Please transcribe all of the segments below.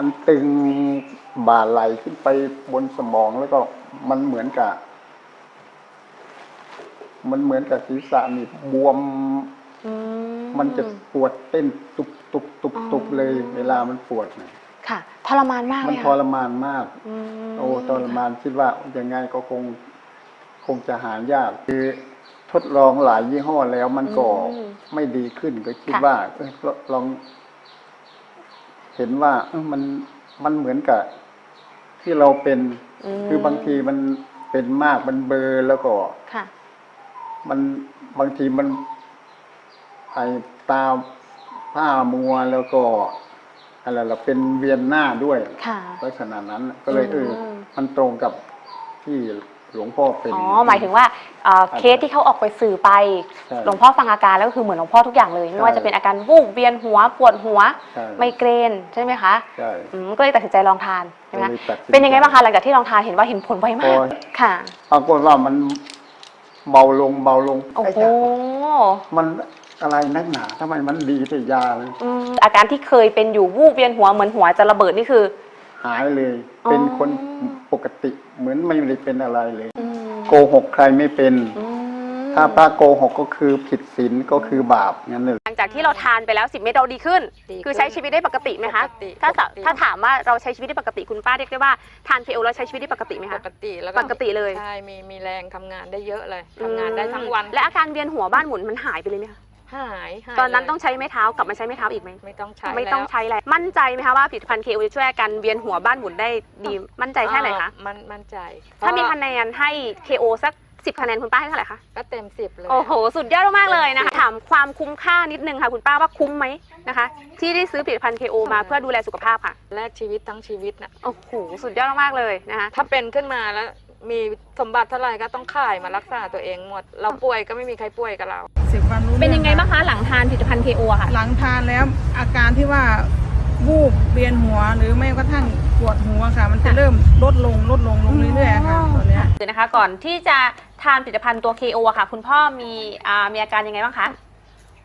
มันตึงบ่าไหลขึ้นไปบนสมองแล้วก็มันเหมือนกับ มันเหมือนกับศีรษะนี่บวม อืมันจะปวดเต้นตุบตุบตุบตุบเลย เวลามันปวดน่ะค่ะทรมานมากมัเลนยทค่ะรมานมาก มโอ้ทรมานคิดว่ายังไงก็คง คงจะหายาก คือทดลองหลายยี่ห้อแล้วมันก็อืม ไม่ดีขึ้นก็คิดค่ะ ว่าเอ้ยลอง เห็นว่าเอ้ยมันมันเหมือนกับ ที่เราเป็นมคือบางทีมันเป็นมากมันเบลอแล้วก็ค่ะ มันบางทีมันไอตาผ้ามัวแล้วก็อะไรล่ะเป็นเวียนหน้าด้วยค่ะลักษณะนั้น ก็เลยเอออมมันตรงกับที่ หลวงพ่อเป็นอ๋อหมายถึงว่าเอ่อเคสที่เขาออกไปสื่อไป ใช่ หลวงพ่อฟังอาการแล้วก็คือเหมือนหลวงพ่อทุกอย่างเลย ไม่ใช่ว่าจะเป็นอาการวูบเวียนหัวปวดหัวใช่ ไมเกรนใช่ไหมคะใช่อืมก็เลยตัดสินใจลองทานใช่ไหมก็คะเลยตัดสินใจเป็นยังไงบ้างคะหลังจากที่ลองทานเห็นว่าเห็นผลไวมากโอ้ยค่ะ ปรากฏว่ามันเบาลงเบาลงโอ้ไอ้โหจ๊ะมันอะไรนักหนาทำไมมันดีแต่ยาเลยอืมอาการที่เคยเป็นอยู่วูบเวียนหัวเหมือนหัวจะระเบิดนี่คือ หายเลยอ๋อเป็นคนป กติเหมือนไม่ได้เป็นอะไรเลยอืมโกหกใครไม่เป็นอืมถ้าพระโกหกก็คือผิดศีลก็คือบาปงั้นเลย หลังจากที่เราทานไปแล้ว10เม็ดเราดีขึ้น ดีขึ้นคือใช้ชีวิตได้ปกติไหมคะปกติถ้าสะปกติ ถ้าถามว่าเราใช้ชีวิตได้ปกติคุณป้าเรียกได้ว่าทานเคโอแล้วใช้ชีวิตได้ปกติไหมปคะ กติแล้วปกติเลย ใช่มีมีแรงทำงานได้เยอะเลยทำงานได้ทั้งวัน และอาการเวียนหัวบ้านหมุนมันหายไปเลยไหมคะ หายหายตอนนั้นเลยต้องใช้ไม้เท้ากลับมาใช้ไม้เท้าอีกไหมไม่ต้องใช้ไม่ต้องแล้วใช้แล้วมั่นใจไหมคะว่าผลิตภัณฑ์เคโอจะช่วยอาการเวียนหัวบ้านหมุนได้ดีมั่นใจแค่ไหนคะอ่ามันมั่นใจ ถ้ามีเพระคะแนนให้ KO สัก10คะแนนคุณป้าให้เท่าไหร่คะก็เต็มสิบเลยโอ้โห สุดยอดมากๆเลยนะคะถามความคุ้มค่านิดนึงค่ะคุณป้าว่าคุ้มไหมนะคะ ที่ได้ซื้อผลิตภัณฑ์ KO มาเพื่อดูแลสุขภาพค่ะแลกชีวิตทั้งชีวิตนะโอ้โหสุดยอดมากๆเลยนะคะถ้าเป็นขึ้นมาแล้ว มีสมบัติเท่าไหร่ก็ต้องขายมารักษาตัวเองหมด เราป่วยก็ไม่มีใครป่วยกับเรา สิบวันรู้เป็นยังไงรื่อบ้างคะหลังทานผลิตภัณฑ์ KO อะค่ะ หลังทานแล้วอาการที่ว่าวูบเวียนหัวหรือไม่กระทั่งปวดหัวค่ะ มันจะค่ะ เริ่มลดลงลดลงลงเรื่อยๆค่ะตอนเนี้ยคือนะคะก่อนที่จะทานผลิตภัณฑ์ตัว KO อะค่ะ คุณพ่อมีอ่ามีอาการยังไงบ้างคะ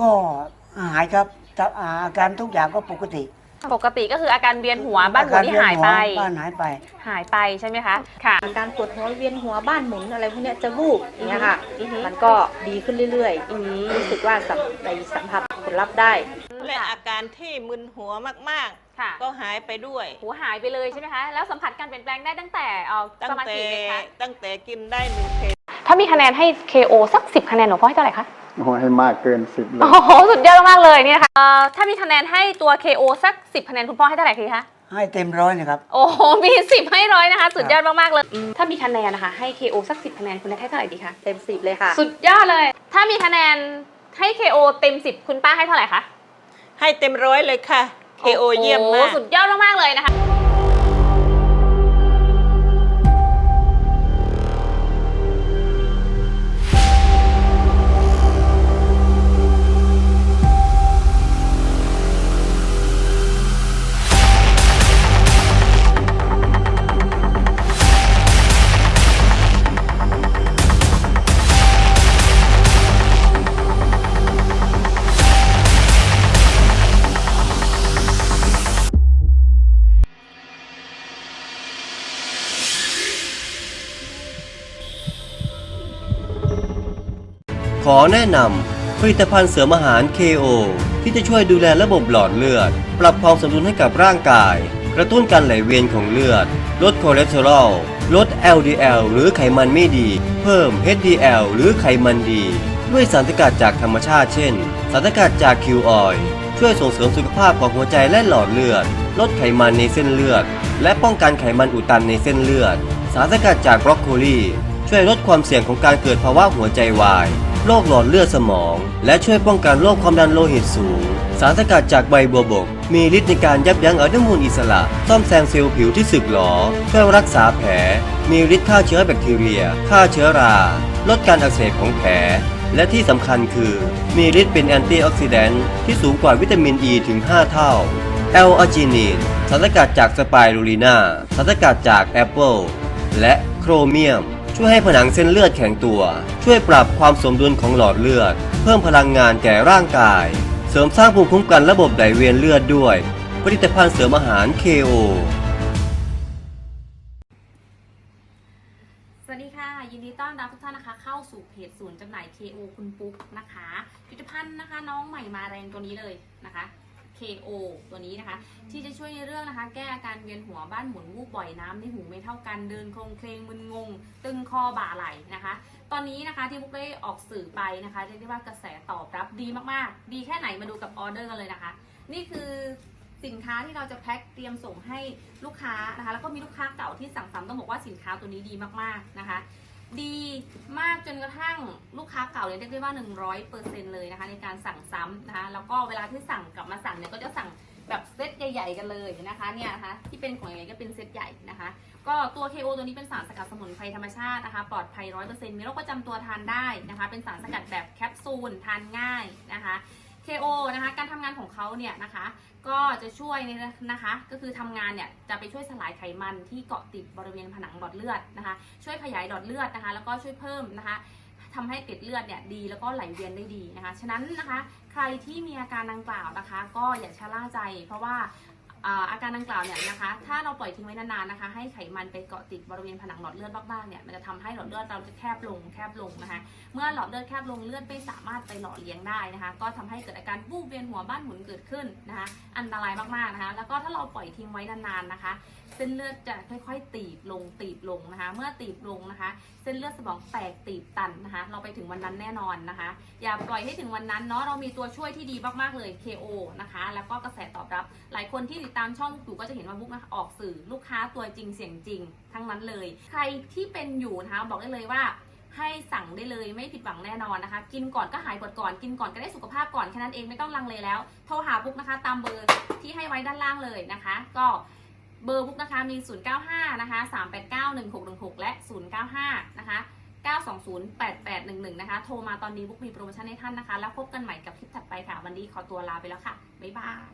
ก็หายครับแต่อาการทุกอย่างก็ปกติปกติก็คืออาการเวียนหัวบ้านหมุนที่หายไปอกรเวีนหัวบ้านหายไป หายไปใช่ไหมคะ ค่ะ อาการปวดหัวเวียนหัวบ้านหมุนอะไรพวกเนี้ยจะวูบอย่างเงี้ยค่ะ อือฮึ มันก็ดีขึ้นเรื่อยอืมๆ รู้สึกว่าสัมในสัมผัสผลลัพธ์ได้ และอาการที่มึนหัวมากค่ะ ๆ ก็หายไปด้วย หัวหายไปเลยใช่ไหมคะ แล้วสัมผัสการเปลี่ยนแปลงได้ตั้งแต่เอ่อตั้ปงระมาณแต่กี่เม็ดคะ ตั้งแต่กินได้หนึ่งเพลถ้ามีคะแนนให้ KO สัก 10 คะแนนหลวงพ่อให้เท่าไหร่คะ โอ้ให้มากเกินสิบเลย โอ้โหสุดยอดมากๆเลยเนี่ยนะคะเอ่อถ้ามีคะแนนให้ตัว KO สัก 10คะแนนคุณพ่อให้เท่าไหร่คะให้เต็มร้อยนะครับ โอ้โหมี10ให้ร้อยนะคะ สุดยอดมากๆเลยอืมถ้ามีคะแนนนะคะให้ KO สัก 10คะแนนคุณนัทให้เท่าไหร่ดีคะเต็มสิบเลยค่ะ สุดยอดเลย ถ้ามีคะแนนให้ KO เต็ม 10 คุณป้าให้เท่าไหร่คะให้เต็มร้อยเลยค่ะ KO เยี่ยมมาก โอ้โหสุดยอดมากๆเลยนะคะ อแนะนำผลิตภัณฑ์เสริมอาหาร KO ที่จะช่วยดูแลระบบหลอดเลือด ปรับความสมดุลให้กับร่างกาย กระตุ้นการไหลเวียนของเลือด ลดคอเลสเตอรอล ลด LDL หรือไขมันไม่ดี เพิ่ม HDL หรือไขมันดี ด้วยสารสกัดจากธรรมชาติเช่น สารสกัดจากคิวออยช่วยส่งเสริมสุขภาพของหัวใจและหลอดเลือด ลดไขมันในเส้นเลือด และป้องกันไขมันอุดตันในเส้นเลือด สารสกัดจากบรอกโคลีช่วยลดความเสี่ยงของการเกิดภาวะหัวใจวาย โรคหลอดเลือดสมอง และช่วยป้องกันโรคความดันโลหิตสูง สารสกัดจากใบบัวบก มีฤทธิ์ในการยับยั้งอนุมูลอิสระ ซ่อมแซมเซลล์ผิวที่สึกหรอช่วยรักษาแผล มีฤทธิ์ฆ่าเชื้อแบคทีเรีย ฆ่าเชื้อรา ลดการอักเสบของแผล และที่สำคัญคือมีฤทธิ์เป็นแอนตี้ออกซิแดนต์ที่สูงกว่าวิตามินอ e ีถึง 5 เท่าแอลอาจินีนสารสกัดจากสไปรูลีนาสารสกัดจากแอปเปิลและโครเมียม ช่วยให้ผนังเส้นเลือดแข็งตัว ช่วยปรับความสมดุลของหลอดเลือด เพิ่มพลังงานแก่ร่างกาย เสริมสร้างภูมิคุ้มกันระบบไหลเวียนเลือดด้วย ผลิตภัณฑ์เสริมอาหาร KO สวัสดีค่ะ ยินดีต้อนรับทุกท่านนะคะ เข้าสู่เพจศูนย์จำหน่าย KO คุณปุ๊กนะคะผลิตภัณฑ์นะคะ น้องใหม่มาแรงตัวนี้เลยนะคะ KO ตัวนี้นะคะ ที่จะช่วยในเรื่องนะคะ แก้อาการเวียนหัวบ้านหมุนวูบบ่อยน้ำในหูไม่เท่ากันเดินโครงเคลงมึนงง ตึงคอบ่าไหล่นะคะ ตอนนี้นะคะที่บุ๊กได้ออกสื่อไปนะคะเรียกได้ว่ากระแสตอบรับดีมากๆ ดีแค่ไหนมาดูกับออเดอร์กันเลยนะคะ นี่คือสินค้าที่เราจะแพ็คเตรียมส่งให้ลูกค้านะคะ แล้วก็มีลูกค้าเก่าที่สั่งซ้ำต้องบอกว่าสินค้าตัวนี้ดีมากๆนะคะ ดีมากจนกระทั่งลูกค้าเก่าเนี่ยเรียกได้ว่า 100%เลยนะคะในการสั่งซ้ำนะคะแล้วก็เวลาที่สั่งกลับมาสั่งเนี่ยก็จะสั่งแบบเซตใหญ่ๆกันเลยนะคะเนี่ยนะคะที่เป็นของใหญ่ก็เป็นเซตใหญ่นะคะ ก็ตัว KO ตัวนี้เป็นสารสกัดสมุนไพรธรรมชาตินะคะปลอดภัย 100%มีโรคประจำตัวทานได้นะคะ เป็นสารสกัดแบบแคปซูลทานง่ายนะคะ KO นะคะการทำงานของเขาเนี่ยนะคะ ก็จะช่วยเนี่ยนะคะ ก็คือทำงานเนี่ยจะไปช่วยสลายไขมันที่เกาะติดบริเวณผนังหลอดเลือดนะคะ ช่วยขยายหลอดเลือดนะคะ แล้วก็ช่วยเพิ่มนะคะทำให้เกล็ดเลือดเนี่ยดีแล้วก็ไหลเวียนได้ดีนะคะ ฉะนั้นนะคะ ใครที่มีอาการดังกล่าวนะคะ ก็อย่าชะล่าใจ เพราะว่า อาการดังกล่าวเนี่ยนะคะ ถ้าเราปล่อยทิ้งไว้นานๆนะคะ ให้ไขมันไปเกาะติดบริเวณผนังหลอดเลือดมากๆเนี่ย มันจะทำให้หลอดเลือดเราจะแคบลงแคบลงนะคะ เมื่อหลอดเลือดแคบลงเลือดไม่สามารถไปหล่อเลี้ยงได้นะคะ ก็ทำให้เกิดอาการวูบเวียนหัวบ้านหมุนเกิดขึ้นนะคะ อันตรายมากๆนะคะ แล้วก็ถ้าเราปล่อยทิ้งไว้นานๆนะคะ เส้นเลือดจะค่อยๆ ตีบลงตีบลงนะคะ เมื่อตีบลงนะคะ เส้นเลือดสมองแตกตีบตันนะคะ เราไปถึงวันนั้นแน่นอนนะคะ อย่าปล่อยให้ถึงวันนั้นเนาะ เรามีตัวช่วยที่ดีมากๆเลย KO นะคะ แล้วก็กระแสตอบรับ หลายคนที่ติดตามช่องบุ๊กอยู่ก็จะเห็นว่าบุ๊กนะคะออกสื่อลูกค้าตัวจริงเสียงจริง ทั้งนั้นเลย ใครที่เป็นอยู่นะคะบอกได้เลยว่าให้สั่งได้เลยไม่ผิดหวังแน่นอนนะคะ กินก่อนก็หายปวดก่อนกินก่อนก็ได้สุขภาพก่อนแค่นั้นเองไม่ต้องลังเลแล้ว โทรหาบุ๊กนะคะ ตามเบอร์ที่ให้ไว้ด้านล่างเลยนะคะ ก็เบอร์บุ๊กนะคะมี 095 นะคะ 389 1616 และ 095 นะคะ 920 8811 นะคะ โทรมาตอนนี้บุ๊กมีโปรโมชั่นให้ท่านนะคะ แล้วพบกันใหม่กับคลิปถัดไปค่ะ วันนี้ขอตัวลาไปแล้วค่ะ บ๊ายบาย